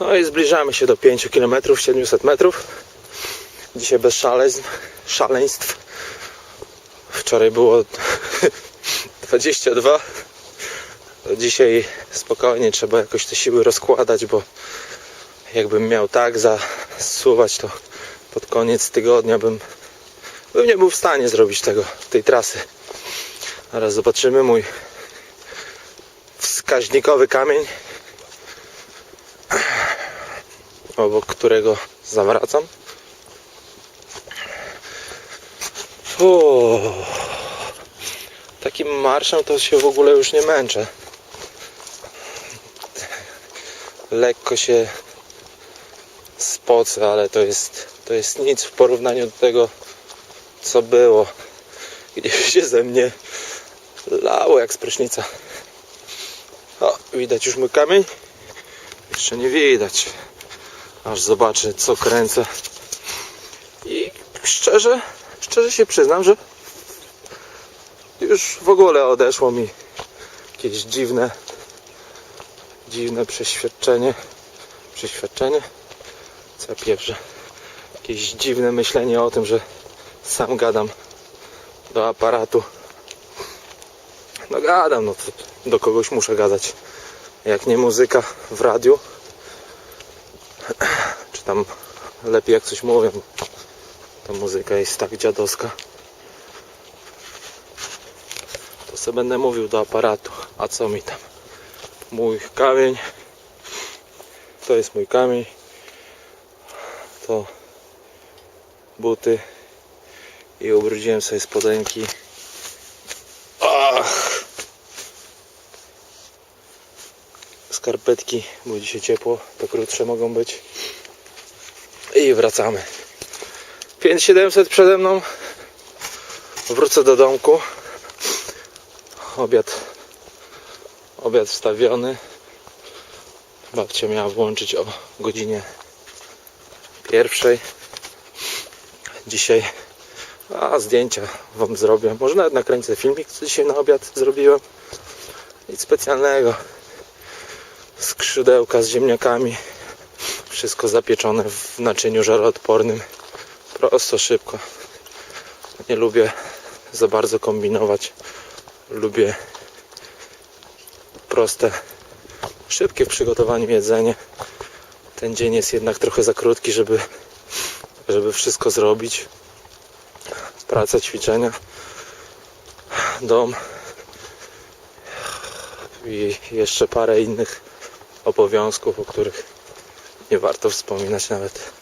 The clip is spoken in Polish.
No i zbliżamy się do 5 km, 700 metrów. Dzisiaj bez szaleństw. szaleństw. Wczoraj było 22. To dzisiaj spokojnie trzeba jakoś te siły rozkładać, bo jakbym miał tak zasuwać, to pod koniec tygodnia bym, bym nie był w stanie zrobić tego, tej trasy. Teraz zobaczymy mój wskaźnikowy kamień, obok którego zawracam. O, takim marszem to się w ogóle już nie męczę. Lekko się spocę, ale to jest, to jest nic w porównaniu do tego, co było. Gdzie się ze mnie lało jak z prysznica. O, widać już mój kamień? Jeszcze nie widać. Aż zobaczę, co kręcę. I szczerze, szczerze się przyznam, że już w ogóle odeszło mi jakieś dziwne, dziwne przeświadczenie. Przeświadczenie? Co ja? Jakieś dziwne myślenie o tym, że sam gadam do aparatu. No gadam, no do kogoś muszę gadać. Jak nie muzyka w radiu, tam lepiej jak coś mówią, ta muzyka jest tak dziadowska. To sobie będę mówił do aparatu. A co mi tam? Mój kamień. To jest mój kamień. To buty. I ubrudziłem sobie spodenki. Ach. Skarpetki, bo dzisiaj ciepło, to krótsze mogą być. I wracamy. 5700 przede mną. Wrócę do domku. Obiad. Obiad wstawiony. Babcia miała włączyć o godzinie pierwszej. Dzisiaj a zdjęcia wam zrobię. Może nawet nakręcę filmik, co dzisiaj na obiad zrobiłem. Nic specjalnego. Skrzydełka z ziemniakami. Wszystko zapieczone w naczyniu żaroodpornym. Prosto, szybko. Nie lubię za bardzo kombinować. Lubię proste, szybkie w przygotowaniu jedzenie. Ten dzień jest jednak trochę za krótki, żeby, żeby wszystko zrobić. Praca, ćwiczenia, dom i jeszcze parę innych obowiązków, o których nie warto wspominać nawet.